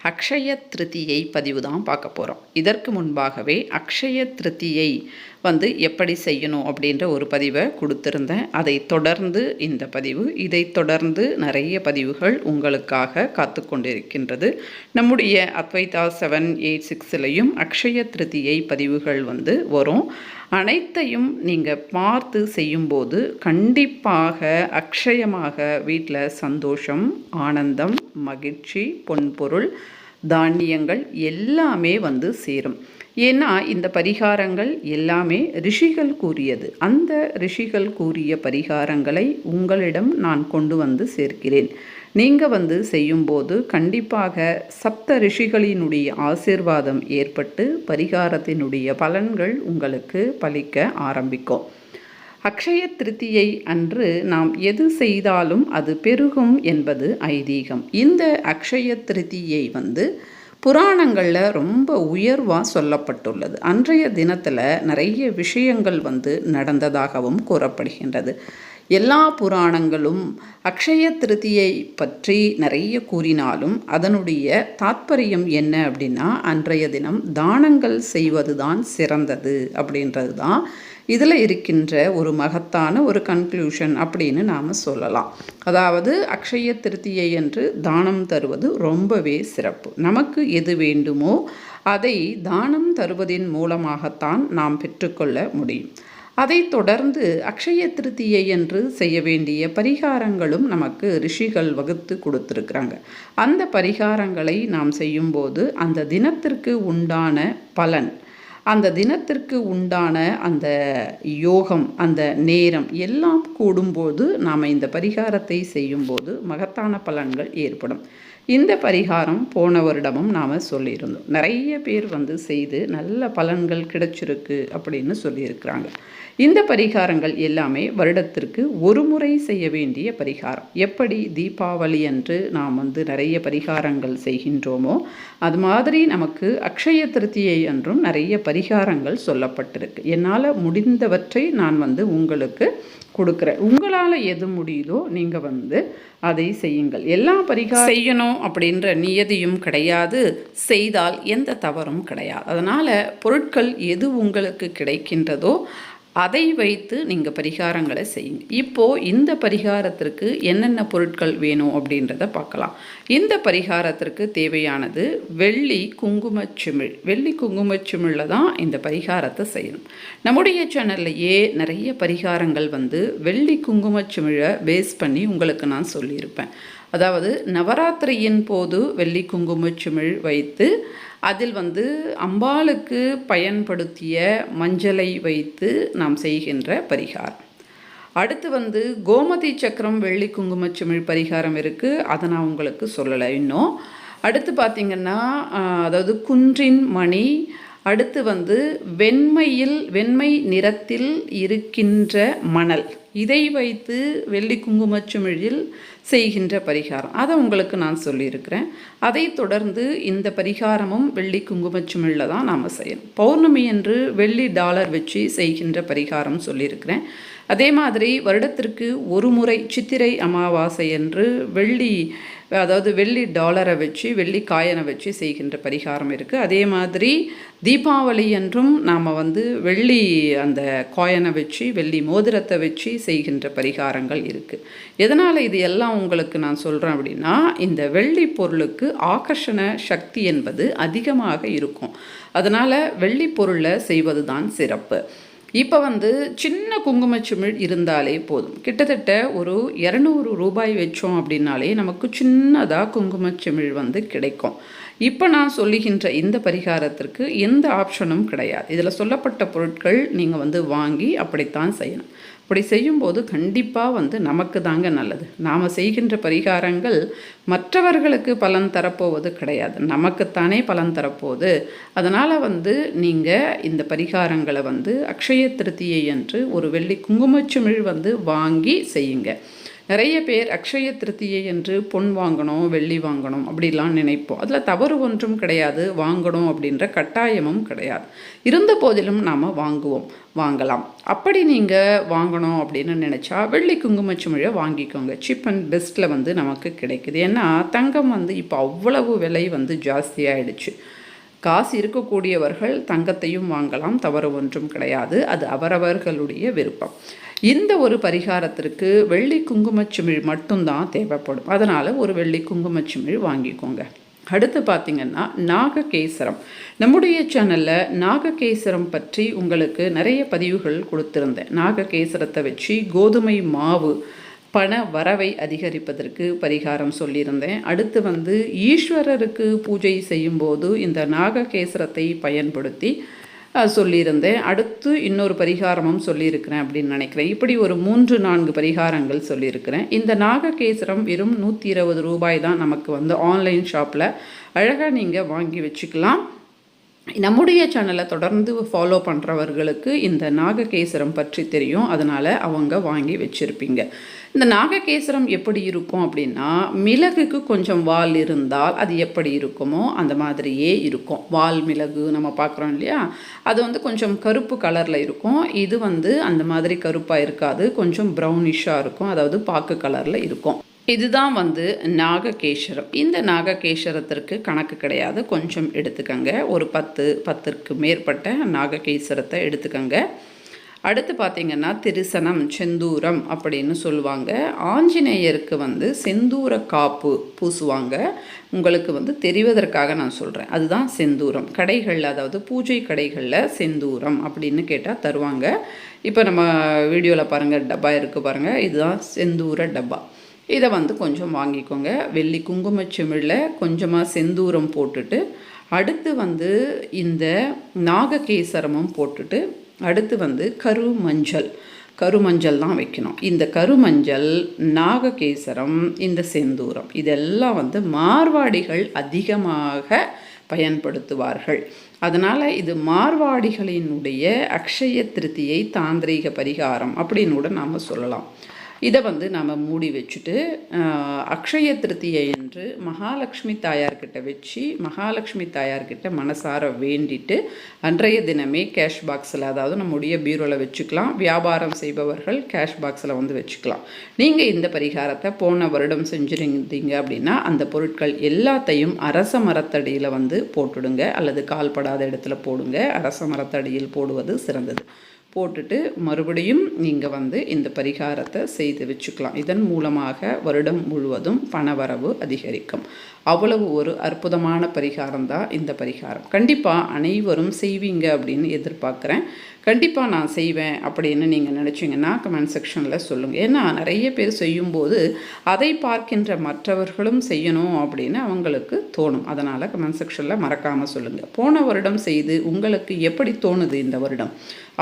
அக்ஷய திருத்தியை பதிவு தான் பார்க்க போகிறோம் இதற்கு முன்பாகவே அக்ஷய திருத்தியை வந்து எப்படி செய்யணும் அப்படின்ற ஒரு பதிவை கொடுத்துருந்தேன். அதை தொடர்ந்து இந்த பதிவு இதை தொடர்ந்து நிறைய பதிவுகள் உங்களுக்காக காத்து கொண்டிருக்கின்றது. நம்முடைய அத்வைதா செவன் எயிட் சிக்ஸ்லையும் அக்ஷய திருத்தியை பதிவுகள் வந்து வரும். அனைத்தையும் நீங்கள் பார்த்து செய்யும்போது கண்டிப்பாக அக்ஷயமாக வீட்டில் சந்தோஷம் ஆனந்தம் மகிழ்ச்சி பொன்பொருள் தானியங்கள் எல்லாமே வந்து சேரும். ஏன்னா இந்த பரிகாரங்கள் எல்லாமே ரிஷிகள் கூறியது. அந்த ரிஷிகள் கூறிய பரிகாரங்களை உங்களிடம் நான் கொண்டு வந்து சேர்க்கிறேன். நீங்கள் வந்து செய்யும்போது கண்டிப்பாக சப்த ரிஷிகளினுடைய ஆசிர்வாதம் ஏற்பட்டு பரிகாரத்தினுடைய பலன்கள் உங்களுக்கு பலிக்க ஆரம்பிக்கும். அக்ஷய திருத்தியை அன்று நாம் எது செய்தாலும் அது பெருகும் என்பது ஐதீகம். இந்த அக்ஷய திருத்தியை வந்து புராணங்களில் ரொம்ப உயர்வாக சொல்லப்பட்டுள்ளது. அன்றைய தினத்தில் நிறைய விஷயங்கள் வந்து நடந்ததாகவும் கூறப்படுகின்றது. எல்லா புராணங்களும் அக்ஷய திருத்தியை பற்றி நிறைய கூறினாலும் அதனுடைய தாத்பரியம் என்ன அப்படின்னா அன்றைய தினம் தானங்கள் செய்வதுதான் சிறந்தது அப்படின்றது தான் இதில் இருக்கின்ற ஒரு மகத்தான ஒரு கன்க்ளூஷன் அப்படின்னு நாம் சொல்லலாம். அதாவது அக்ஷய திருத்தியை என்று தானம் தருவது ரொம்பவே சிறப்பு. நமக்கு எது வேண்டுமோ அதை தானம் தருவதின் மூலமாகத்தான் நாம் பெற்றுக்கொள்ள முடியும். அதைத் தொடர்ந்து அக்ஷய திருத்தியை என்று செய்ய வேண்டிய பரிகாரங்களும் நமக்கு ரிஷிகள் வகுத்து கொடுத்துருக்குறாங்க. அந்த பரிகாரங்களை நாம் செய்யும்போது அந்த தினத்திற்கு உண்டான பலன் அந்த தினத்திற்கு உண்டான அந்த யோகம் அந்த நேரம் எல்லாம் கூடும்போது நாம் இந்த பரிகாரத்தை செய்யும்போது மகத்தான பலன்கள் ஏற்படும். இந்த பரிகாரம் போன வருடமும் நாம் சொல்லியிருந்தோம். நிறைய பேர் வந்து செய்து நல்ல பலன்கள் கிடைச்சிருக்கு அப்படின்னு சொல்லியிருக்கிறாங்க. இந்த பரிகாரங்கள் எல்லாமே வருடத்திற்கு ஒரு முறை செய்ய வேண்டிய பரிகாரம். எப்படி தீபாவளி அன்று நாம் வந்து நிறைய பரிகாரங்கள் செய்கின்றோமோ அது மாதிரி நமக்கு அக்ஷய திருத்தியை அன்றும் நிறைய பரி பரிகாரங்கள் சொல்லப்பட்டிருக்கு. என்னால் முடிந்தவற்றை நான் வந்து உங்களுக்கு கொடுக்குறேன். உங்களால் எது முடியுதோ நீங்கள் வந்து அதை செய்யுங்கள். எல்லா பரிகாரம் செய்யணும் அப்படின்ற நியதியும் கிடையாது. செய்தால் எந்த தவறும் கிடையாது. அதனால் பொருட்கள் எது உங்களுக்கு கிடைக்கின்றதோ அதை வைத்து நீங்கள் பரிகாரங்களை செய்யுங்க. இப்போது இந்த பரிகாரத்திற்கு என்னென்ன பொருட்கள் வேணும் அப்படின்றத பார்க்கலாம். இந்த பரிகாரத்திற்கு தேவையானது வெள்ளி குங்குமச்சிமிழ் வெள்ளி குங்குமச்சிமிழில் தான் இந்த பரிகாரத்தை செய்யணும். நம்முடைய சேனல்லையே நிறைய பரிகாரங்கள் வந்து வெள்ளி குங்குமச்சிமிழை பேஸ் பண்ணி உங்களுக்கு நான் சொல்லியிருப்பேன். அதாவது நவராத்திரியின் போது வெள்ளி குங்குமச்சிமிழ் வைத்து அதில் வந்து அம்பாளுக்கு பயன்படுத்திய மஞ்சளை வைத்து நாம் செய்கின்ற பரிகாரம். அடுத்து வந்து கோமதி சக்கரம் வெள்ளி குங்குமச்சிமிழ் பரிகாரம் இருக்குது அதை நான் உங்களுக்கு சொல்லலை இன்னும். அடுத்து பார்த்திங்கன்னா அதாவது குன்றின் மணி அடுத்து வந்து வெண்மையில் வெண்மை நிறத்தில் இருக்கின்ற மணல். இதை வைத்து வெள்ளி குங்குமச்சுமிழில் செய்கின்ற பரிகாரம். அதை உங்களுக்கு நான் சொல்லியிருக்கிறேன். அதை தொடர்ந்து இந்த பரிகாரமும் வெள்ளி குங்குமச்சுமிழில் தான் நாம் செய்யணும். பௌர்ணமி என்று வெள்ளி டாலர் வச்சு செய்கின்ற பரிகாரம் சொல்லியிருக்கிறேன். அதே மாதிரி வருடத்திற்கு ஒரு முறை சித்திரை அமாவாசை என்று வெள்ளி அதாவது வெள்ளி டாலரை வச்சு வெள்ளி காயனை வச்சு செய்கின்ற பரிகாரம் இருக்குது அதே மாதிரி தீபாவளி என்றும் நாம் வந்து வெள்ளி அந்த காயனை வச்சு வெள்ளி மோதிரத்தை வச்சு செய்கின்ற பரிகாரங்கள் இருக்குது எதனால் இது எல்லாம் உங்களுக்கு நான் சொல்கிறேன் அப்படின்னா இந்த வெள்ளி பொருளுக்கு ஆகர்ஷண சக்தி என்பது அதிகமாக இருக்கும். அதனால் வெள்ளி பொருளை செய்வது தான் சிறப்பு. இப்போ வந்து சின்ன குங்குமச்சிமிழ் இருந்தாலே போதும். கிட்டத்தட்ட ஒரு இரநூறு ரூபாய் வச்சோம் அப்படின்னாலே நமக்கு சின்னதாக குங்குமச்சிமிழ் வந்து கிடைக்கும். இப்போ நான் சொல்லுகின்ற இந்த பரிகாரத்திற்கு எந்த ஆப்ஷனும் கிடையாது. இதில் சொல்லப்பட்ட பொருட்கள் நீங்கள் வந்து வாங்கி அப்படித்தான் செய்யணும். அப்படி செய்யும்போது கண்டிப்பாக வந்து நமக்கு தாங்க நல்லது. நாம் செய்கின்ற பரிகாரங்கள் மற்றவர்களுக்கு பலன் தரப்போவது கிடையாது. நமக்குத்தானே பலன் தரப்போகுது அதனால் வந்து நீங்கள் இந்த பரிகாரங்களை வந்து அக்ஷய திருத்தியை என்று ஒரு வெள்ளி குங்குமச்சுமிழ் வந்து வாங்கி செய்யுங்க. நிறைய பேர் அக்ஷய திருத்தியை என்று பொன் வாங்கணும் வெள்ளி வாங்கணும் அப்படிலாம் நினைப்போம். அதில் தவறு ஒன்றும் கிடையாது. வாங்கணும் அப்படின்ற கட்டாயமும் கிடையாது. இருந்த போதிலும் நாம் வாங்குவோம். வாங்கலாம். அப்படி நீங்கள் வாங்கணும் அப்படின்னு நினச்சா வெள்ளி குங்குமச்சுமிழை வாங்கிக்கோங்க. சீப் அண்ட் பெஸ்ட்டில் வந்து நமக்கு கிடைக்குது. ஏன்னா தங்கம் வந்து இப்போ அவ்வளவு விலை வந்து ஜாஸ்தியாகிடுச்சு காசு இருக்கக்கூடியவர்கள் தங்கத்தையும் வாங்கலாம் தவறு ஒன்றும் கிடையாது. அது அவரவர்களுடைய விருப்பம். இந்த ஒரு பரிகாரத்திற்கு வெள்ளி குங்குமச்சிமிழ் மட்டும்தான் தேவைப்படும். அதனால் ஒரு வெள்ளி குங்குமச்சிமிழ் வாங்கிக்கோங்க. அடுத்து பார்த்திங்கன்னா நாககேசரம். நம்முடைய சேனலில் நாககேசரம் பற்றி உங்களுக்கு நிறைய பதிவுகள் கொடுத்துருந்தேன். நாககேசரத்தை வச்சு கோதுமை மாவு பண வரவை அதிகரிப்பதற்கு பரிகாரம் சொல்லியிருந்தேன். அடுத்து வந்து ஈஸ்வரருக்கு பூஜை செய்யும்போது இந்த நாககேசரத்தை பயன்படுத்தி சொல்லியிருந்தேன். அடுத்து இன்னொரு பரிகாரமும் சொல்லியிருக்கிறேன் அப்படின்னு நினைக்கிறேன். இப்படி ஒரு மூன்று நான்கு பரிகாரங்கள் சொல்லியிருக்கிறேன். இந்த நாககேசரம் வெறும் நூற்றி இருபது ரூபாய் தான் நமக்கு வந்து ஆன்லைன் ஷாப்பில் அழகாக நீங்கள் வாங்கி வச்சுக்கலாம். நம்முடைய சேனலை தொடர்ந்து ஃபாலோ பண்ணுறவர்களுக்கு இந்த நாககேசரம் பற்றி தெரியும். அதனால் அவங்க வாங்கி வச்சுருப்பீங்க. இந்த நாககேசரம் எப்படி இருக்கும் அப்படின்னா மிளகுக்கு கொஞ்சம் வால் இருந்தால் அது எப்படி இருக்குமோ அந்த மாதிரியே இருக்கும். வால் மிளகு நம்ம பார்க்குறோம் இல்லையா? அது வந்து கொஞ்சம் கருப்பு கலரில் இருக்கும். இது வந்து அந்த மாதிரி கருப்பாக இருக்காது. கொஞ்சம் ப்ரௌனிஷாக இருக்கும். அதாவது பாக்கு கலரில் இருக்கும். இதுதான் வந்து நாககேஸ்வரம் இந்த நாககேஸ்வரத்திற்கு கணக்கு கிடையாது. கொஞ்சம் எடுத்துக்கங்க. ஒரு பத்து பத்திற்கு மேற்பட்ட நாககேஸ்வரத்தை எடுத்துக்கங்க. அடுத்து பார்த்திங்கன்னா திருசனம் செந்தூரம் அப்படின்னு சொல்லுவாங்க. ஆஞ்சநேயருக்கு வந்து செந்தூர காப்பு பூசுவாங்க. உங்களுக்கு வந்து தெரிவதற்காக நான் சொல்கிறேன் அதுதான் செந்தூரம். கடைகளில் அதாவது பூஜை கடைகளில் செந்தூரம் அப்படின்னு கேட்டால் தருவாங்க. இப்போ நம்ம வீடியோவில் பாருங்கள் டப்பா இருக்குது பாருங்கள் இதுதான் செந்தூர டப்பா. இதை வந்து கொஞ்சம் வாங்கிக்கோங்க. வெள்ளி குங்குமச்சிமிழில் கொஞ்சமாக செந்தூரம் போட்டுட்டு அடுத்து வந்து இந்த நாககேசரமும் போட்டுட்டு அடுத்து வந்து கருமஞ்சள். கருமஞ்சள் தான் வைக்கணும். இந்த கருமஞ்சள் நாககேசரம் இந்த செந்தூரம் இதெல்லாம் வந்து மார்வாடிகள் அதிகமாக பயன்படுத்துவார்கள். அதனால் இது மார்வாடிகளினுடைய அக்ஷய திருத்தியை தாந்திரீக பரிகாரம் அப்படின்னு கூட நாம் சொல்லலாம். இதை வந்து நாம் மூடி வச்சுட்டு அக்ஷய திருத்தியை என்று மகாலட்சுமி தாயார்கிட்ட வச்சு மகாலட்சுமி தாயார்கிட்ட மனசார வேண்டிட்டு அன்றைய தினமே கேஷ் பாக்ஸில் அதாவது நம்முடைய பீரோவில் வச்சுக்கலாம். வியாபாரம் செய்பவர்கள் கேஷ் பாக்ஸில் வந்து வச்சுக்கலாம். நீங்கள் இந்த பரிகாரத்தை போன வருடம் செஞ்சுருந்தீங்க அப்படின்னா அந்த பொருட்கள் எல்லாத்தையும் அரச மரத்தடியில் வந்து போட்டுடுங்க. அல்லது கால்படாத இடத்துல போடுங்க. அரச மரத்தடியில் போடுவது சிறந்தது. போட்டுட்டு மறுபடியும் நீங்கள் வந்து இந்த பரிகாரத்தை செய்து வச்சுக்கலாம். இதன் மூலமாக வருடம் முழுவதும் பணவரவு அதிகரிக்கும். அவ்வளவு ஒரு அற்புதமான பரிகாரம் தான் இந்த பரிகாரம். கண்டிப்பாக அனைவரும் செய்வீங்க அப்படின்னு எதிர்பார்க்குறேன். கண்டிப்பாக நான் செய்வேன் அப்படின்னு நீங்கள் நினச்சிங்கன்னா கமெண்ட் செக்ஷனில் சொல்லுங்கள் ஏன்னா நிறைய பேர் செய்யும்போது அதை பார்க்கின்ற மற்றவர்களும் செய்யணும் அப்படின்னு அவங்களுக்கு தோணும். அதனால் கமெண்ட் செக்ஷனில் மறக்காமல் சொல்லுங்கள் போன வருடம் செய்து உங்களுக்கு எப்படி தோணுது இந்த வருடம்?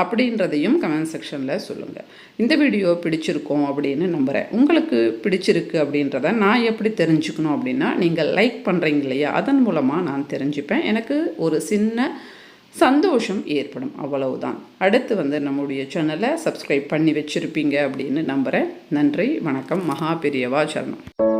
அப்படின்றதையும் கமெண்ட் செக்ஷனில் சொல்லுங்கள் இந்த வீடியோ பிடிச்சிருக்கோம் அப்படின்னு நம்புகிறேன் உங்களுக்கு பிடிச்சிருக்கு அப்படின்றத நான் எப்படி தெரிஞ்சுக்கணும் அப்படின்னா நீங்கள் லைக் பண்ணுறீங்க இல்லையா அதன் மூலமாக நான் தெரிஞ்சுப்பேன். எனக்கு ஒரு சின்ன சந்தோஷம் ஏற்படும். அவ்வளவுதான். அடுத்து வந்து நம்முடைய சேனலை சப்ஸ்கிரைப் பண்ணி வச்சுருப்பீங்க அப்படின்னு நம்புகிறேன் நன்றி. வணக்கம். மகா பெரியவா சரணம்.